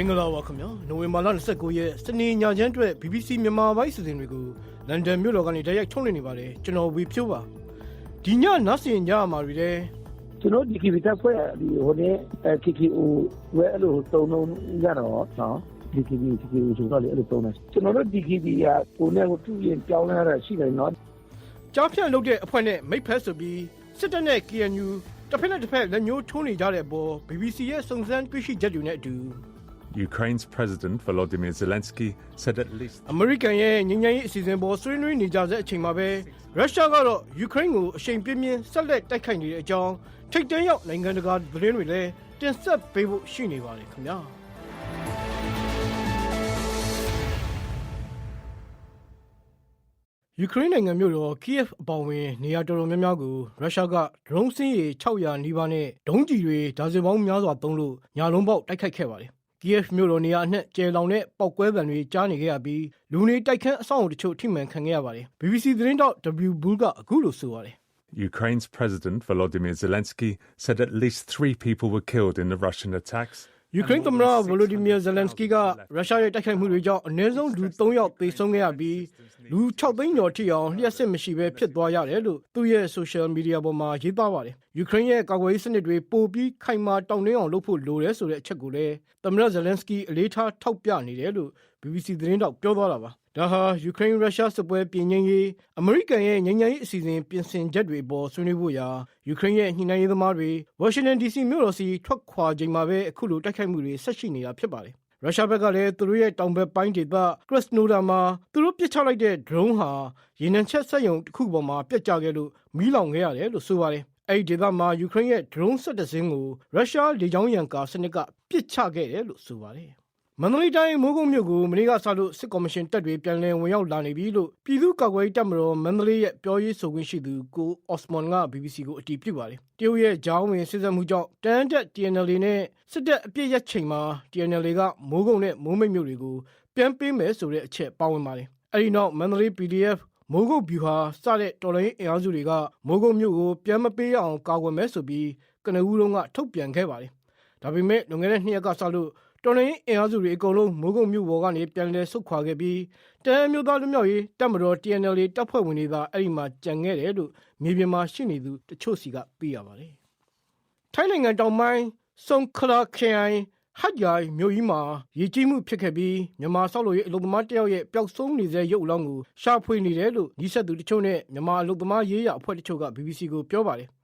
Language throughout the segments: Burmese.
င်္ဂလာပါခင်ဗျာနိုဝင်ဘာလ29ရက်စနေညချမ်းအတွက် BBC မြန်မာပိုင်းစီစဉ်တွေကိုလန်ဒန်မြို့တော်ကနေတိုက်ရိုက်ထုတ်လွှင့်နေပါတယ်ကျွန်တော်ဝေဖြိုးပါဒီညနတ်စင်ညမှာတွေတဲ့ကျွန်တော်ဒီကီဗီတက်ဖွဲ့ဒီဟိုနေ့ KKO ဝဲအဲ့လိုတုံတုံရတော့နော်ဒီကီဗီ KKO ဆိုတော့လေအဲ့လိုတုံတယ်ကျွန်တော်တို့ဒီကီဗီကကိုနဲ့ကိုသူ့ရင်ပြောင်းလဲရတာရှိတယ်နော်ကြားဖြန့်လုပ်တဲ့အဖွဲ့နဲ့မိတ်ဖက်ဆိုပြီးစစ်တပ်နဲ့ KNU တစ်ဖက်နဲ့တစ်ဖက်လက်ညှိုးထိုးနေကြတဲ့အပေါ် BBC ရဲ့စုံစမ်းတွေ့ရှိချက်တွေနဲ့အတူ Ukraine's President Volodymyr Zelensky said at least အမေရိကန်ရဲ့ငြိမ်းချမ်းရေးအစီအစဉ်ပေါ်ဆွေးနွေးနေကြတဲ့အချိန်မှာပဲရုရှားကတော့ယူကရိန်းကိုအရှိန်ပြင်းပြင်းဆက်လက်တိုက်ခိုက်နေတဲ့အကြောင်းထိတ်တန့်ရောက်နိုင်ငံတကာသတင်းတွေလည်းတင်ဆက်ပေးဖို့ရှိနေပါတယ်ခင်ဗျာယူကရိန်းနိုင်ငံမြို့တော်ကီယက်အပေါဝင်နေရာတော်တော်များများကိုရုရှားကဒရုန်းစင်းရေ600နီးပါးနဲ့ဒုံးကျည်တွေဒါဇင်ပေါင်းများစွာသုံးလို့ညာလုံးပေါက်တိုက်ခိုက်ခဲ့ပါတယ် ကီယက်မြို့တော်နေရာအနှံ့ကျယ်လောင်တဲ့ပောက်ကွဲသံတွေကြားနေခဲ့ရပြီးလူနေတိုက်ခန်းအဆောက်အုံတချို့ထိမှန်ခံခဲ့ရပါတယ် BBC သတင်းတောက် W Bull ကအခုလိုဆိုပါတယ် Ukraine's President Volodymyr Zelensky said at least three people were killed in the Russian attacks. ယူကရိန်းသမ္မတဗိုလိုဒီမီယာဇယ်လန်စကီကရုရှားရဲ့တိုက်ခိုက်မှုတွေကြောင့်အနည်းဆုံးလူ3ယောက်သေဆုံးခဲ့ရပြီးလူ6သိန်းကျော်ထိအောင်လျှက်စစ်မရှိဘဲဖြစ်သွားရတယ်လို့သူ့ရဲ့ social media ပေါ်မှာရေးသားပါတယ်။ယူကရိန်းရဲ့ကာကွယ်ရေးစနစ်တွေပိုပြီးခိုင်မာတောင့်တင်းအောင်လုပ်ဖို့လိုတယ်ဆိုတဲ့အချက်ကိုလည်းသမ္မတဇယ်လန်စကီအလေးထားထောက်ပြနေတယ်လို့ BBC သတင်းတောက်ပြောသွားတာပါ။ဒါဟာယူကရိန်းရုရှားစစ်ပွဲပြင်ငင်းရေးအမေရိကန်ရဲ့ငြိမ်းချမ်းရေးအစီအစဉ်ပြင်ဆင်ချက်တွေပေါ်ဆွေးနွေးဖို့ရာယူကရိန်းရဲ့ညှိနှိုင်းရေးသမားတွေဝါရှင်တန် DC မြို့တော်စီထွက်ခွာချိန်မှာပဲအခုလိုတိုက်ခိုက်မှုတွေဆက်ရှိနေတာဖြစ်ပါတယ်။ရုရှားဘက်ကလည်းသူတို့ရဲ့တောင်ဘက်ပိုင်းဒေသကရစ်စနိုဒါမှာသူတို့ပစ်ချလိုက်တဲ့ drone ဟာရေနံချက်ဆက်ယုံတစ်ခုပေါ်မှာပြတ်ကျခဲ့လို့မီးလောင်ခဲ့ရတယ်လို့ဆိုပါတယ်။အဲ့ဒီဒေသမှာယူကရိန်းရဲ့ drone ဆက်တစင်းကိုရုရှားလေကြောင်းရန်ကာစနစ်ကပစ်ချခဲ့တယ်လို့ဆိုပါတယ်။ မန္တလေးတိုင်းမိုးကုတ်မြို့ကိုမနေ့ကစလို့စစ်ကော်မရှင်တပ်တွေပြန်လည်ဝင်ရောက်လာနေပြီလို့ပြည်သူ့ကာကွယ်ရေးတပ်မတော်မန္တလေးရဲ့ပြောရေးဆိုခွင့်ရှိသူကိုအော့စမွန်က BBC ကိုအတည်ပြုပါတယ်။တရုတ်ရဲ့ဂျောင်းဝင်စစ်စက်မှုကြောင့်တန်းတက် TNL နဲ့စစ်တပ်အပြစ်ရက်ချိန်မှာ TNL ကမိုးကုတ်နဲ့မိုးမိတ်မြို့တွေကိုပြန်ပေးမယ်ဆိုတဲ့အချက်ပါဝင်ပါတယ်။အဲဒီနောက်မန္တလေး PDF မိုးကုတ်ဗျူဟာစတဲ့တော်လိုင်းအင်အားစုတွေကမိုးကုတ်မြို့ကိုပြန်မပေးအောင်ကာကွယ်မယ်ဆိုပြီးကနဦးလုံးကထုတ်ပြန်ခဲ့ပါတယ်။ဒါပေမဲ့လွန်ခဲ့တဲ့နှစ်ရက်ကစလို့ တော်လိုင်းအင်အားစုတွေအကုန်လုံးမိုးကုတ်မြို့ပေါ်ကနေပြန်လည်ဆုတ်ခွာခဲ့ပြီးတန်မျိုးသားလူမျိုးရေးတပ်မတော် TNL တပ်ဖွဲ့ဝင်တွေသာအဲ့ဒီမှာကြံခဲ့တယ်လို့မြေပြင်မှာရှိနေသူတချို့စီကသိရပါတယ်။ထိုင်းနိုင်ငံတောင်ပိုင်းစုံခလာခရိုင်ဟတ်ရိုင်မြို့ကြီးမှာရေကြီးမှုဖြစ်ခဲ့ပြီးမြန်မာဆောက်လုပ်ရေးအလုပ်သမားတယောက်ရဲ့ပျောက်ဆုံးနေတဲ့ရုပ်အလောင်းကိုရှာဖွေနေတယ်လို့ညီဆက်သူတချို့နဲ့မြန်မာအလုပ်သမားရေးရအဖွဲ့တချို့က BBC ကိုပြောပါတယ်။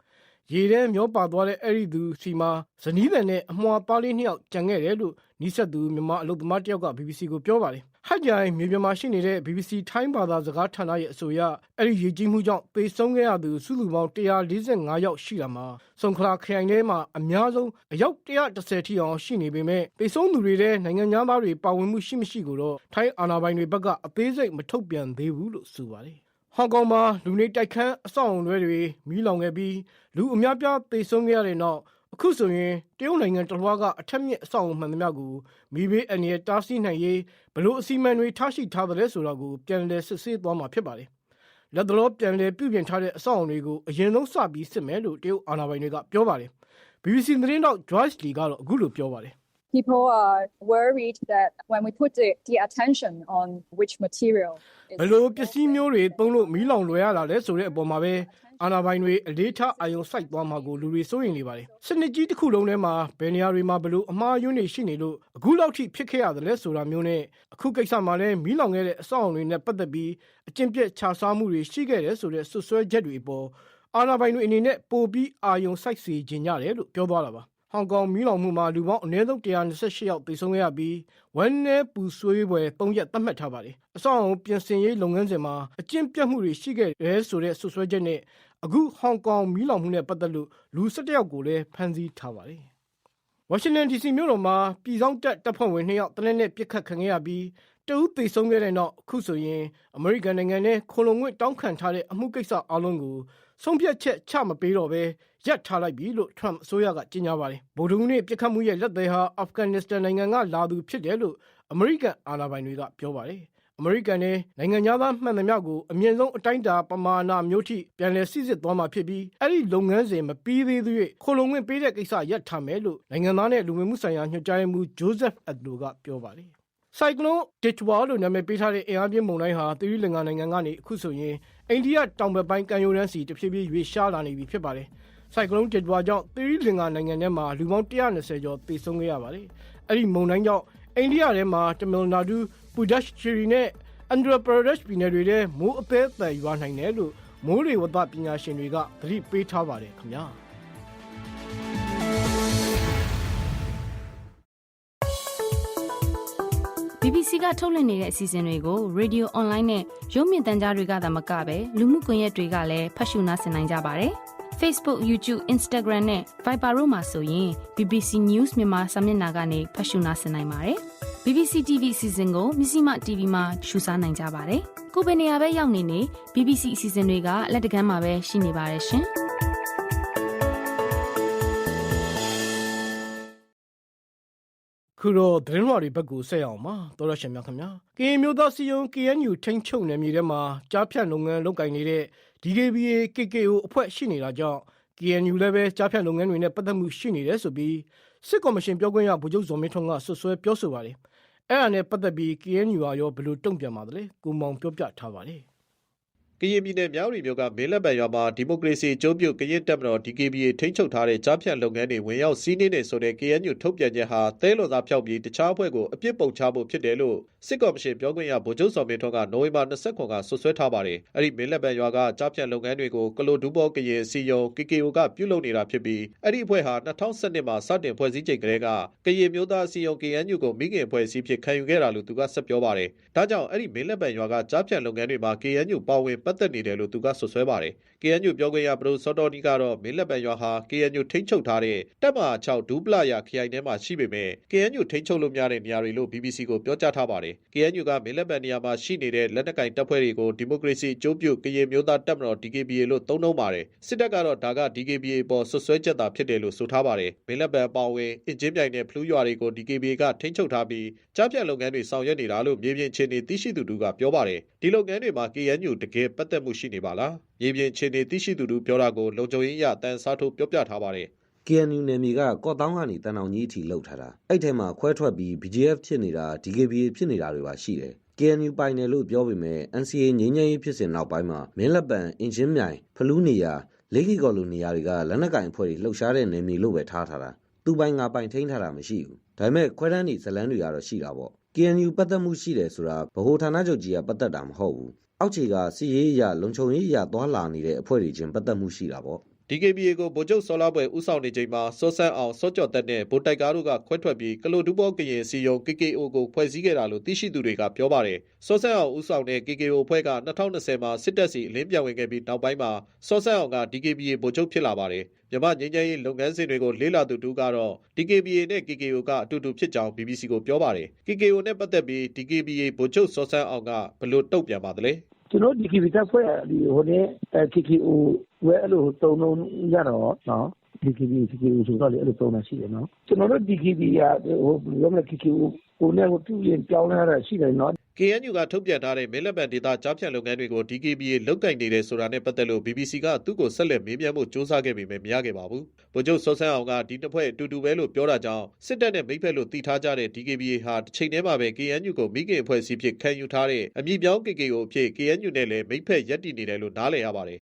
ရေထဲမျောပါသွားတဲ့အဲ့ဒီသူစီမှာဇနီးတန်နဲ့အမွှာပါလေးနှစ်ယောက်ကြံခဲ့တယ်လို့နီးစပ်သူမြန်မာအလုပ်သမားတယောက်က BBC ကိုပြောပါတယ်။ဟတ်ကြိုင်မြေပြင်မှာရှိနေတဲ့ BBC ထိုင်းဘာသာစကားဌာနရဲ့အဆိုအရအဲ့ဒီရေကြီးမှုကြောင့်ပေဆုံးခဲ့ရသူစုစုပေါင်း145ယောက်ရှိတာမှာစုံခလာခရိုင်ထဲမှာအများဆုံးအယောက်130ထိအောင်ရှိနေပေမဲ့ပေဆုံးသူတွေထဲနိုင်ငံသားတွေပါဝင်မှုရှိမရှိကိုတော့ထိုင်းအာဏာပိုင်တွေဘက်ကအသေးစိတ်မထုတ်ပြန်သေးဘူးလို့ဆိုပါတယ်။ ဟောင်ကောင်မှာလူနေတိုက်ခန်းအဆောက်အုံတွေမီးလောင်ခဲ့ပြီးလူအများပြားသေဆုံးခဲ့ရတဲ့နောက်အခုဆိုရင်တရုတ်နိုင်ငံတလွှားကအထက်မြင့်အဆောက်အုံမှန်သမျှကိုမိဘေးအန္တရာယ်တားဆီးနိုင်ရေးဘလို့အစီအမံတွေထားရှိထားတယ်ဆိုတာကိုပြန်လည်စစ်ဆေးသွားမှာဖြစ်ပါတယ်။လက်တော်ပြန်လည်ပြုပြင်ထားတဲ့အဆောက်အုံတွေကိုအရင်ဆုံးစပြီးစစ်မယ်လို့တရုတ်အာဏာပိုင်တွေကပြောပါတယ်။ BBC သတင်းတော့ Joyce Lee ကတော့အခုလိုပြောပါတယ် people are worried that when we put the, the attention on which material ဘယ်လိုပစ္စည်းမျိုးတွေသုံးလို့မီးလောင်လွယ်ရတာလဲဆိုတဲ့အပေါ်မှာပဲအာနာပိုင်တွေအလေးထားအာယုံစိုက်သွားမှာကိုလူတွေစိုးရိမ်နေပါတယ်။စနစ်ကြီးတစ်ခုလုံးထဲမှာဘယ်နေရာတွေမှာဘယ်လိုအမှားယွင်းတွေရှိနေလို့အခုလောက်ထိဖြစ်ခဲ့ရတယ်လဲဆိုတာမျိုးနဲ့အခုကိစ္စမှာလည်းမီးလောင်ခဲ့တဲ့အဆောက်အုံတွေနဲ့ပတ်သက်ပြီးအကျင့်ပြတ်ခြားစားမှုတွေရှိခဲ့တယ်ဆိုတဲ့ဆွဆွဲချက်တွေအပေါ်အာနာပိုင်တွေအနေနဲ့ပိုပြီးအာယုံစိုက်စေခြင်းကြတယ်လို့ပြောသွားတာပါ။ ဟောင်ကောင်မီးလောင်မှုမှာလူပေါင်းအနည်းဆုံး128ယောက်သေဆုံးခဲ့ရပြီးဝမ်းနည်းပူဆွေးပွဲ၃ရက်သတ်မှတ်ထားပါတယ်။အဆောင်အုံပြင်ဆင်ရေးလုပ်ငန်းစဉ်မှာအကျင့်ပြတ်မှုတွေရှိခဲ့တယ်ဆိုတဲ့ဆွဆွဲချက်နဲ့အခုဟောင်ကောင်မီးလောင်မှုနဲ့ပတ်သက်လို့လူ၁၁ယောက်ကိုလည်းဖမ်းဆီးထားပါတယ်။ဝါရှင်တန် DC မြို့တော်မှာပြည်စောင်းတပ်တပ်ဖွဲ့ဝင်2ယောက်တနက်နေ့ပြစ်ခတ်ခံခဲ့ရပြီးတဦးသေဆုံးခဲ့တဲ့နောက်အခုဆိုရင်အမေရိကန်နိုင်ငံနဲ့ခိုလုံငွေတောင်းခံထားတဲ့အမှုကိစ္စအလုံးကိုဆုံးဖြတ်ချက်ချမပေးတော့ဘဲ ရပ်ထားလိုက်ပြီလို့ Trump အစိုးရကကြေညာပါတယ်။ဗိုလ်ဒုနေ့ပြစ်ခတ်မှုရဲ့လက်သည်ဟာအာဖဂန်နစ္စတန်နိုင်ငံကလာသူဖြစ်တယ်လို့အမေရိကန်အာဏာပိုင်တွေကပြောပါတယ်။အမေရိကန်နဲ့နိုင်ငံသားမှန်သမျှကိုအမြင့်ဆုံးအတိုင်းအတာပမာဏမျိုးထိပြန်လည်စစ်စစ်သွားမှာဖြစ်ပြီးအဲ့ဒီလုပ်ငန်းစဉ်မပြီးသေးသေး၍ခိုလုံဝင်ပေးတဲ့ကိစ္စရပ်ထားမယ်လို့နိုင်ငံသားနဲ့လူဝင်မှုဆိုင်ရာညွှန်ကြားရေးမှူး Joseph Adlo ကပြောပါတယ်။ဆိုင်ကလုန်းဒစ်ချ်ဝါလို့နာမည်ပေးထားတဲ့အင်အားပြင်းမုန်တိုင်းဟာသီရိလင်္ကာနိုင်ငံကနေအခုဆိုရင်အိန္ဒိယတောင်ဘက်ပိုင်းကမ်းရိုးတန်းစီတဖြည်းဖြည်းရွေ့ရှားလာနေပြီဖြစ်ပါတယ်။ ဆိုင်ကလုန်းဒစ်ချ်ဝါကြောင့်သီရိလင်္ကာနိုင်ငံထဲမှာလူပေါင်း120ကျော်သေဆုံးခဲ့ရပါတယ်။အဲ့ဒီမုန်တိုင်းကြောင့်အိန္ဒိယထဲမှာတမီလ်နာဒူ၊ပူဒက်ချီရီနဲ့အန်ဒရပရဒက်ပြည်နယ်တွေထဲမိုးအသေးအသေးရွာနိုင်တယ်လို့မိုးလေဝသပညာရှင်တွေကသတိပေးထားပါတယ်ခင်ဗျာ။ BBC ကထုတ်လွှင့်နေတဲ့အစီအစဉ်တွေကို Radio Online နဲ့ရုပ်မြင်သံကြားတွေကသာမကဘဲလူမှုကွန်ရက်တွေကလည်းဖတ်ရှုနားဆင်နိုင်ကြပါတယ်။ Facebook, YouTube, Instagram နဲ့ Viber တို့မှာဆိုရင် BBC News မြန်မာစာမျက်နှာကနေဖတ်ရှုနားဆင်နိုင်ပါတယ်။ BBC TV အစီအစဉ်ကိုမြစီမ TV မှာရှုစားနိုင်ကြပါတယ်။ကိုယ်ပဲနေရာပဲရောက်နေနေ BBC အစီအစဉ်တွေကလက်တကမ်းမှာပဲရှိနေပါတယ်ရှင်။ခုတော့သတင်းလွှာတွေဘက်ကိုဆက်ရအောင်ပါတော်ရရှင်များခင်ဗျာကရင်မျိုးသားစီယုံ KNU ထိန်းချုပ်နယ်မြေထဲမှာကြားဖြတ်လုပ်ငန်းလုပ်ကင်နေတဲ့ DKBA KKO အဖွဲ့ရှိနေတာကြောင့် KNU လည်းပဲကြားဖြတ်လုပ်ငန်းတွေနဲ့ပတ်သက်မှုရှိနေတယ်ဆိုပြီးစစ်ကော်မရှင်ပြောခွင့်ရဗိုလ်ချုပ်ဇော်မင်းထွန်းကဆွဆွဲပြောဆိုပါတယ်အဲ့ဒါနဲ့ပတ်သက်ပြီး KNU ကရောဘယ်လိုတုံ့ပြန်ပါသလဲကိုမောင်ပြောပြထားပါတယ်ကရင်ပြည်နယ်မြောက်ရီမြို့ကမင်းလက်ပံရွာမှာဒီမိုကရေစီကျိုးပြုတ်ကရင်တပ်မတော် DKBA ထိန်းချုပ်ထားတဲ့ကြားဖြတ်လုပ်ငန်းတွေဝင်ရောက်စီးနင်းနေဆိုတဲ့ KNU ထုတ်ပြန်ချက်ဟာသဲလွန်သားဖျောက်ပြီးတခြားအဖွဲ့ကိုအပြစ်ပုံချဖို့ဖြစ်တယ်လို့ စစ်ကော်မရှင်ပြောခွင့်ရဗိုလ်ချုပ်စော်မင်းထွန်းကနိုဝင်ဘာ29ကဆွဆွဲထားပါတယ်။အဲ့ဒီမင်းလက်ပံရွာကကြားဖြတ်လုပ်ငန်းတွေကိုကလိုဒူဘောကရင်စီယုံ KKO ကပြုလုပ်နေတာဖြစ်ပြီးအဲ့ဒီအဖွဲ့ဟာ2012မှာစတင်ဖွဲ့စည်းချိန်ကလေးကကရင်မျိုးသားစီယုံ KNU ကိုမိခင်အဖွဲ့အစည်းဖြစ်ခံယူခဲ့တာလို့သူကဆက်ပြောပါတယ်။ဒါကြောင့်အဲ့ဒီမင်းလက်ပံရွာကကြားဖြတ်လုပ်ငန်းတွေမှာ KNU ပါဝင်ပတ်သက်နေတယ်လို့သူကဆွဆွဲပါတယ်။ KNU ပြောခွင့်ရပရိုစောတော်နီကတော့မင်းလက်ပံရွာဟာ KNU ထိန်းချုပ်ထားတဲ့တပ်မဟာ6ဒူးပလာယာခရိုင်ထဲမှာရှိပေမဲ့ KNU ထိန်းချုပ်လို့များတဲ့နေရာတွေလို့ BBC ကိုပြောကြားထားပါတယ်။ KNU ကမင်းလက်ပံနေရာမှာရှိနေတဲ့လက်နက်ကင်တပ်ဖွဲ့တွေကိုဒီမိုကရေစီအကျိုးပြုကရင်မျိုးသားတပ်မတော် DKBA လို့သုံးနှုန်းပါတယ်။စစ်တပ်ကတော့ဒါက DKBA ပေါ်ဆွဆွဲချက်သာဖြစ်တယ်လို့ဆိုထားပါတယ်။မင်းလက်ပံအပေါဝင်အင်ဂျင်ပြိုင်နဲ့ဖလူးရွာတွေကို DKBA ကထိန်းချုပ်ထားပြီးကြားဖြတ်လုပ်ငန်းတွေဆောင်ရွက်နေတာလို့မြေပြင်အခြေအနေသိရှိသူတို့ကပြောပါတယ်။ဒီလုပ်ငန်းတွေမှာ KNU တကယ်ပတ်သက်မှုရှိနေပါလား။မြေပြင်အခြေအနေသိရှိသူတို့ပြောတာကိုလုံခြုံရေးအရတန်စားထိုးပြောပြထားပါတယ်။ KNU နယ်မြေကကော့တောင်းကနေတန်အောင်ကြီးအထိလှုပ်ထားတာအဲ့ထဲမှာခွဲထွက်ပြီး BGF ဖြစ်နေတာ DKBA ဖြစ်နေတာတွေပါရှိတယ် KNU ပိုင်တယ်လို့ပြောပေမဲ့ NCA ငြိမ်းချမ်းရေးဖြစ်စဉ်နောက်ပိုင်းမှာမင်းလက်ပံအင်ဂျင်မြိုင်ဖလူးနေရလေးကီကော်လိုနေရာတွေကလက်နက်ကင်အဖွဲ့တွေလှုပ်ရှားတဲ့နယ်မြေလို့ပဲထားထားတာသူပိုင်ငါပိုင်ထိန်းထားတာမရှိဘူးဒါပေမဲ့ခွဲတန်းနေဇလန်းတွေကတော့ရှိတာပေါ့ KNU ပတ်သက်မှုရှိတယ်ဆိုတာဗဟိုဌာနချုပ်ကြီးကပတ်သက်တာမဟုတ်ဘူးအောက်ခြေကစီရေးအရလုံခြုံရေးအရသွာလာနေတဲ့အဖွဲ့တွေချင်းပတ်သက်မှုရှိတာပေါ့ DKBA ကိုဗိုလ်ချုပ်စောလာပွဲဥဆောင်နေချိန်မှာစောဆန်းအောင်စောကြော်တက်နဲ့ဗိုလ်တိုက်ကားတို့ကခွဲထွက်ပြီးကလိုဒူဘောကရင်စီယုံ KKO ကိုဖွဲ့စည်းခဲ့တာလို့သိရှိသူတွေကပြောပါတယ်။စောဆန်းအောင်ဥဆောင်တဲ့ KKO ဖွဲ့က2020မှာစစ်တပ်စီအလင်းပြောင်းဝင်ခဲ့ပြီးနောက်ပိုင်းမှာစောဆန်းအောင်က DKBA ဗိုလ်ချုပ်ဖြစ်လာပါတယ်။မြမငင်းချမ်းရေးလုပ်ငန်းစဉ်တွေကိုလေးလာသူတူကတော့ DKBA နဲ့ KKO ကအတူတူဖြစ်ကြောင်း BBC ကိုပြောပါတယ်။ KKO နဲ့ပတ်သက်ပြီး DKBA ဗိုလ်ချုပ်စောဆန်းအောင်ကဘယ်လိုတုံ့ပြန်ပါသလဲ။ကျွန်တော်ဒီကီဗီတပ်ဖွဲ့ဒီဟိုနေ KKO ဝဲအဲ့လိုတုံးလုံးရတော့နော် DKB KKO ဆိုတော့လေအဲ့လိုတုံးတာရှိတယ်နော်ကျွန်တော်တို့ DKB ကဟိုဘယ်လိုလဲ KKO ကိုနဲ့ဟိုတူရင်ပြောင်းလဲတာရှိတယ်နော် KNU ကထုတ်ပြန်ထားတဲ့မဲလက်ပံဒေတာကြားဖြတ်လုပ်ငန်းတွေကို DKBA လုတ်ကင်နေတယ်ဆိုတာနဲ့ပတ်သက်လို့ BBC ကသူ့ကိုဆက်လက်မေးမြန်းဖို့စ조사ခဲ့ပေမဲ့မရခဲ့ပါဘူး။ဗိုလ်ချုပ်စောဆန်းအောင်ကဒီတစ်ဖွဲ့အတူတူပဲလို့ပြောတာကြောင့်စစ်တပ်နဲ့မိဖက်လို့တည်ထားကြတဲ့ DKBA ဟာတစ်ချိန်တည်းမှာပဲ KNU ကိုမိခင်အဖွဲ့အစည်းဖြစ်ခံယူထားတဲ့အမည်ပြောင်း KKO အဖြစ် KNU နဲ့လည်းမိဖက်ရက်တည်နေတယ်လို့နားလည်ရပါတယ်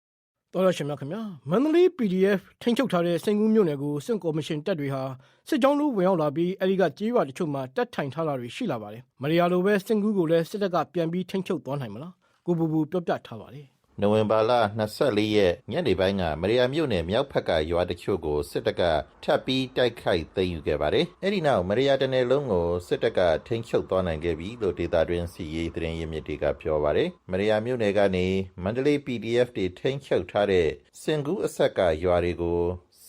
တော်ရရှင်များခင်ဗျာမန္တလေး PDF ထိန်းချုပ်ထားတဲ့စိန်ကူးမြို့နယ်ကိုစစ်ကော်မရှင်တပ်တွေဟာစစ်ကြောင်းလို့ဝင်ရောက်လာပြီးအဲဒီကကြေးရွာတချို့မှာတပ်ထိုင်ထားတာတွေရှိလာပါတယ်မရယာလိုပဲစိန်ကူးကိုလည်းစစ်တပ်ကပြန်ပြီးထိန်းချုပ်သွားနိုင်မလားကိုဘူဘူပြောပြထားပါတယ် နိုဝင်ဘာလ24ရက်ညနေပိုင်းကမရိယာမြို့နယ်မြောက်ဖက်ကရွာတချို့ကိုစစ်တပ်ကထပ်ပြီးတိုက်ခိုက်သိမ်းယူခဲ့ပါတယ်။အဲဒီနောက်မရိယာတနယ်လုံးကိုစစ်တပ်ကထိန်းချုပ်သွားနိုင်ခဲ့ပြီလို့ဒေတာတွင်းစီရေးသတင်းရင်းမြစ်တွေကပြောပါတယ်။မရိယာမြို့နယ်ကနေမန္တလေး PDF တွေထိန်းချုပ်ထားတဲ့စင်ကူးအဆက်ကရွာတွေကို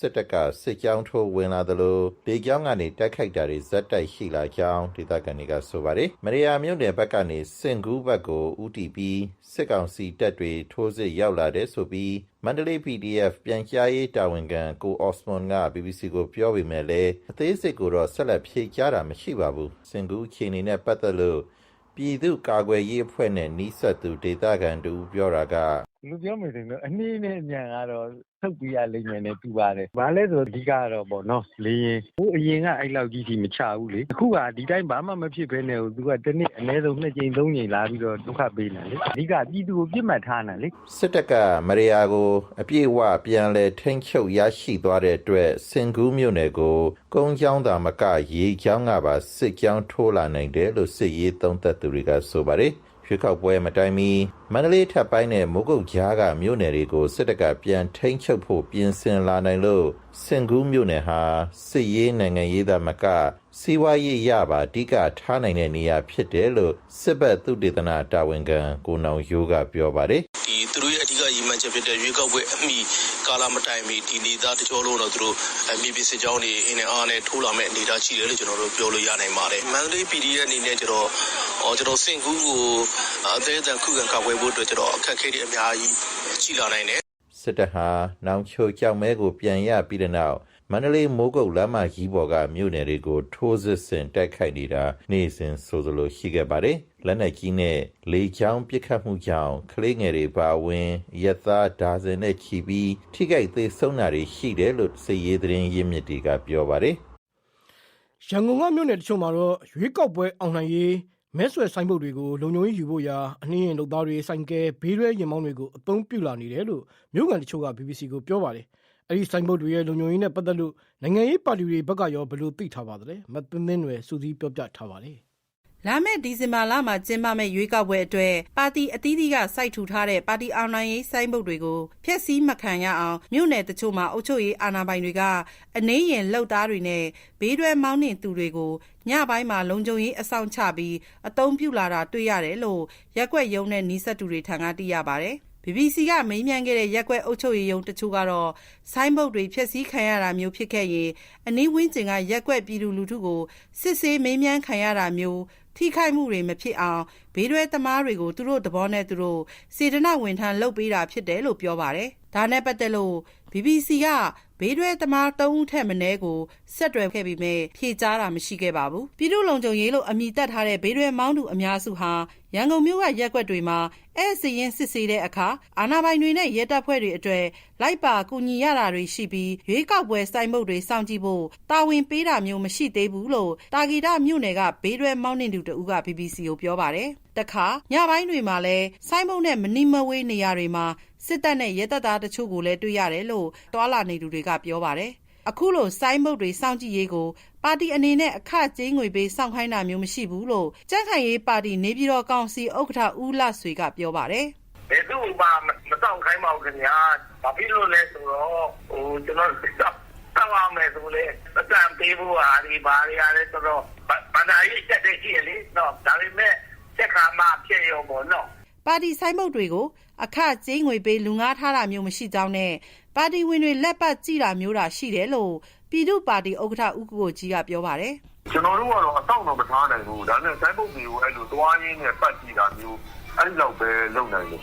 စစ်စစ်တပ်ကစစ်ကြောင်းထိုးဝင်လာသလိုဒေကြောင်းကနေတိုက်ခိုက်တာတွေဇက်တိုက်ရှိလာကြောင်းဒေသခံတွေကဆိုပါတယ်မရိယာမြို့နယ်ဘက်ကနေစင်ကူးဘက်ကိုဥတီပြီးစစ်ကောင်စီတပ်တွေထိုးစစ်ရောက်လာတဲ့ဆိုပြီးမန္တလေး PDF ပြန်ကြားရေးတာဝန်ခံကိုအော့စမွန်က BBC ကိုပြောပေမဲ့လည်းအသေးစိတ်ကိုတော့ဆက်လက်ဖြေကြားတာမရှိပါဘူးစင်ကူးအခြေအနေနဲ့ပတ်သက်လို့ပြည်သူ့ကာကွယ်ရေးအဖွဲ့နဲ့နှီးဆက်သူဒေသခံတူပြောတာက လူပြောမယ်ဆိုရင်တော့အနည်းနဲ့အမြန်ကတော့ထုတ်ပြရလိမ့်မယ်နဲ့ပြပါတယ်။ဘာလဲဆိုအဓိကတော့ပေါ့နော်။လေရင်ဟိုအရင်ကအဲ့လောက်ကြီးကြီးမချဘူးလေ။အခုကဒီတိုင်းဘာမှမဖြစ်ဘဲနဲ့သူကတစ်နှစ်အနည်းဆုံးနှစ်ကြိမ်သုံးကြိမ်လာပြီးတော့ဒုက္ခပေးနေလေ။အဓိကပြည်သူကိုပြစ်မှတ်ထားနေလေ။စစ်တပ်ကမရယာကို အပြည့်အဝပြန်လဲထိန်းချုပ်ရရှိသွားတဲ့အတွက်စင်ကူးမြို့နယ်ကိုကုန်းချောင်းသာမကရေချောင်းကပါစစ်ကြောင်းထိုးလာနိုင်တယ်လို့စစ်ရေးသုံးသပ်သူတွေကဆိုပါတယ် ရွေးကောက်ပွဲမတိုင်မီမန္တလေးထပ်ပိုင်းနဲ့မိုးကုတ်ကြားကမြို့နယ်တွေကိုစစ်တပ်ကပြန်ထိန်းချုပ်ဖို့ပြင်ဆင်လာနိုင်လို့စင်ကူးမြို့နယ်ဟာစစ်ရေးနိုင်ငံရေးသမကစီးပွားရေးရပါအဓိကထားနိုင်တဲ့နေရာဖြစ်တယ်လို့စစ်ဘက်သုတေသနတာဝန်ခံကိုနောင်ရိုးကပြောပါတယ်ဒီ သူတို့ရဲ့အဓိကရည်မှန်းချက်ဖြစ်တဲ့ရွေးကောက်ပွဲအမိကာလမတိုင်မီဒီနေသားတကြောလုံးတော့သူတို့အမိပစ်စစ်ကြောင်းတွေအင်းနဲ့အားနဲ့ထိုးလာမဲ့အနေအထားရှိတယ်လို့ကျွန်တော်တို့ပြောလို့ရနိုင်ပါတယ်မန္တလေး PD ရဲ့အနေနဲ့ကျွန်တော်ဟောကျွန်တော်စင်ကူးကိုအသေးအံခုခံကာကွယ်ဖို့အတွက်ကျွန်တော်အခက်အခဲတွေအများကြီးရှိလာနိုင်တယ်စစ်တပ်ဟာနောင်ချိုကြောက်မဲကိုပြန်ရပြီးတဲ့နောက် မန္တလေးမိုးကုတ်လမ်းမကြီးပေါ်ကမြို့နယ်တွေကိုထိုးစစ်ဆင်တိုက်ခိုက်နေတာနေ့စဉ်ဆိုသလိုရှိခဲ့ပါတယ်။လက်နက်ကြီးနဲ့လေကြောင်းပစ်ခတ်မှုကြောင့်ကလေးငယ်တွေပါဝင်ရက်သားဒါဇင်နဲ့ချီပြီးထိခိုက်သေးဆုံးတာတွေရှိတယ်လို့စစ်ရေးသတင်းရင်းမြစ်တွေကပြောပါတယ်ရန်ကုန်ကမြို့နယ်တချို့မှာတော့ရွေးကောက်ပွဲအောင်နိုင်ရေးမဲဆွယ်ဆိုင်ဘုတ်တွေကိုလုံခြုံရေးယူဖို့ရာအနှင်းရင်လုပ်သားတွေဆိုင်ကဲဘေးရွဲရင်မောင်းတွေကိုအသုံးပြုလာနေတယ်လို့မြို့ကန်တချို့က BBC ကိုပြောပါတယ်။ အဲဒီဆိုင်ဘုတ်တွေရဲ့လုံခြုံရေးနဲ့ပတ်သက်လို့နိုင်ငံရေးပါတီတွေဘက်ကရောဘယ်လိုသိထားပါသလဲ။မသိန်းသိန်းတွေစူးစီးပြောပြထားပါလေ။လာမယ့်ဒီဇင်ဘာလမှာကျင်းပမယ့်ရွေးကောက်ပွဲအတွက်ပါတီအသီးသီးကစိုက်ထူထားတဲ့ပါတီအောင်နိုင်ရေးစိုင်းပုတ်တွေကိုဖျက်ဆီးမခံရအောင်မြို့နယ်တချို့မှာအုပ်ချုပ်ရေးအာဏာပိုင်တွေကအနေရင်လှုပ်သားတွေနဲ့ဘေးတွဲမောင်းနှင်သူတွေကိုညပိုင်းမှာလုံခြုံရေးအဆောင်ချပြီးအုံပြုလာတာတွေ့ရတယ်လို့ရက်ွက်ရုံနဲ့နီးစပ်သူတွေထံကသိရပါတယ်။ BBC ကမေးမြန်းခဲ့တဲ့ရက်ကွက်အုပ်ချုပ်ရေးယုံတချို့ကတော့ဆိုင်းဘုတ်တွေဖျက်ဆီးခံရတာမျိုးဖြစ်ခဲ့ရင်အနည်းဝင်းကျင်ကရက်ကွက်ပြည်သူလူထုကိုစစ်ဆေးမေးမြန်းခံရတာမျိုးထိခိုက်မှုတွေမဖြစ်အောင်ဘေးတွဲသမားတွေကိုသူတို့သဘောနဲ့သူတို့စေတနာဝန်ထမ်းလုပ်ပေးတာဖြစ်တယ်လို့ပြောပါတယ်။ဒါနဲ့ပတ်သက်လို့ BBC ကဘေးတွဲသမား၃ဦးထက်မနည်းကိုဆက်တွယ်ခဲ့ပြီးမြဲဖြေကြားတာမရှိခဲ့ပါဘူး။ပြည်သူလုံခြုံရေးလို့အမိတက်ထားတဲ့ဘေးတွဲမောင်းသူအများစုဟာ ရန်ကုန်မြို့ကရက်ကွက်တွေမှာအဲစရင်စစ်ဆေးတဲ့အခါအာဏာပိုင်တွေနဲ့ရဲတပ်ဖွဲ့တွေအတွေ့လိုက်ပါကူညီရတာတွေရှိပြီးရွေးကောက်ပွဲစိုင်းမုတ်တွေစောင့်ကြည့်ဖို့တာဝန်ပေးတာမျိုးမရှိသေးဘူးလို့တာဂီတာမြို့နယ်ကဘေးတွဲမောင်းနှင်သူတဦးက BBC ကိုပြောပါတယ်။တခါညပိုင်းတွေမှာလဲစိုင်းမုတ်နဲ့မနီမဝေးနေရာတွေမှာစစ်တပ်နဲ့ရဲတပ်သားတချို့ကိုလည်းတွေ့ရတယ်လို့တွာလာနေသူတွေကပြောပါတယ်။ အခုလိုစိုင်းမုတ်တွေစောင့်ကြည့်ရေးကို ပါတီအနေနဲ့အခကျင်းငွေပေးစောင့်ခိုင်းတာမျိုးမရှိဘူးလို့ကြန့်ခိုင်ရေးပါတီနေပြည်တော်ကောင်စီဥက္ကဋ္ဌဦးလဆွေကပြောပါတယ်။ဘယ်သူ့မှမဆောင်ခိုင်းပါဘူးခင်ဗျာဘာဖြစ်လို့လဲဆိုတော့ဟိုကျွန်တော်တောက်အောင်မယ်ဆိုလေအတန်ပေးဖို့ဟာဒီဘာတွေအားလဲဆိုတော့ဘာသာရေးတက်တဲ့ရှိရလေနော်ဒါပေမဲ့ချက်ခါမှဖြစ်ရောပေါ့နော်ပါတီဆိုင်မုတ်တွေကိုအခကျင်းငွေပေးလူငါထားတာမျိုးမရှိကြောင်းနဲ့ ပါတီဝင်တွေလက်ပတ်ကြည့်တာမျိုးတာရှိတယ်လို့ပြည်သူ့ပါတီဥက္ကဋ္ဌဦးကိုကိုကြီးကပြောပါတယ်ကျွန်တော်တို့ကတော့အတော့တော့မထားနိုင်ဘူးဒါနဲ့စိုင်းပုတ်တွေကိုအဲ့လိုသွားရင်းနဲ့ပတ်ကြည့်တာမျိုးအဲ့လောက်ပဲလုပ်နိုင်တယ်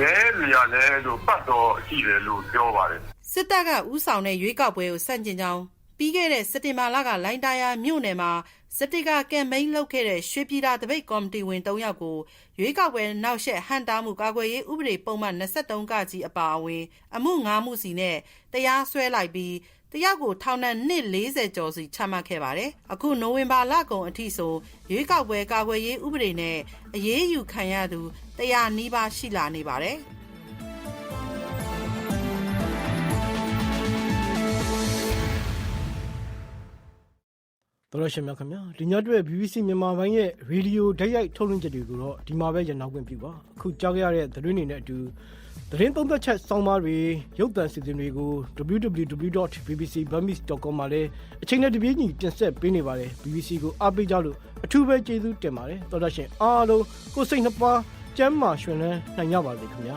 ရဲတွေကလည်းအဲ့လိုပတ်တော့ရှိတယ်လို့ပြောပါတယ်စစ်တပ်ကဥဆောင်တဲ့ရွေးကောက်ပွဲကိုစန့်ကျင်ကြောင်း ပြီးခဲ့တဲ့စက်တင်ဘာလကလိုင်းတာယာမြို့နယ်မှာစတစ်ကကမ်ပိန်းလုပ်ခဲ့တဲ့ရွှေပြည်သာတပိတ်ကော်မတီဝင်၃ယောက်ကိုရွေးကောက်ပွဲနောက်ဆက်ဟန်တာမှုကာကွယ်ရေးဥပဒေပုံမှန်23ကကြီးအပါအဝင် အမှု9မှုစီနဲ့တရားစွဲလိုက်ပြီးတယောက်ကိုထောင်ဒဏ်နှစ်40ကျော်စီချမှတ်ခဲ့ပါတယ်။အခုနိုဝင်ဘာလကုန်အထိဆိုရွေးကောက်ပွဲကာကွယ်ရေးဥပဒေနဲ့အရေးယူခံရသူတရားနီးပါးရှိလာနေပါတယ်။ တော်တော်ရှင်များခင်ဗျာဒီညအတွက် BBC မြန်မာပိုင်းရဲ့ရေဒီယိုဓာတ်ရိုက်ထုတ်လွှင့်ချက်တွေကိုတော့ဒီမှာပဲရနောက်ခွင့်ပြုပါအခုကြားခဲ့ရတဲ့သတင်းတွေနဲ့အတူသတင်းသုံးသက်ချက်စောင်းပါးတွေရုပ်သံစီစဉ်တွေကို www.bbcburmese.com မှာလည်းအချိန်နဲ့တပြေးညီတင်ဆက်ပေးနေပါတယ် BBC ကိုအားပေးကြလို့အထူးပဲကျေးဇူးတင်ပါတယ်တော်တော်ရှင်အားလုံးကိုယ်စိတ်နှပါကျမ်းမာရှင်လန်းနိုင်ကြပါစေခင်ဗျာ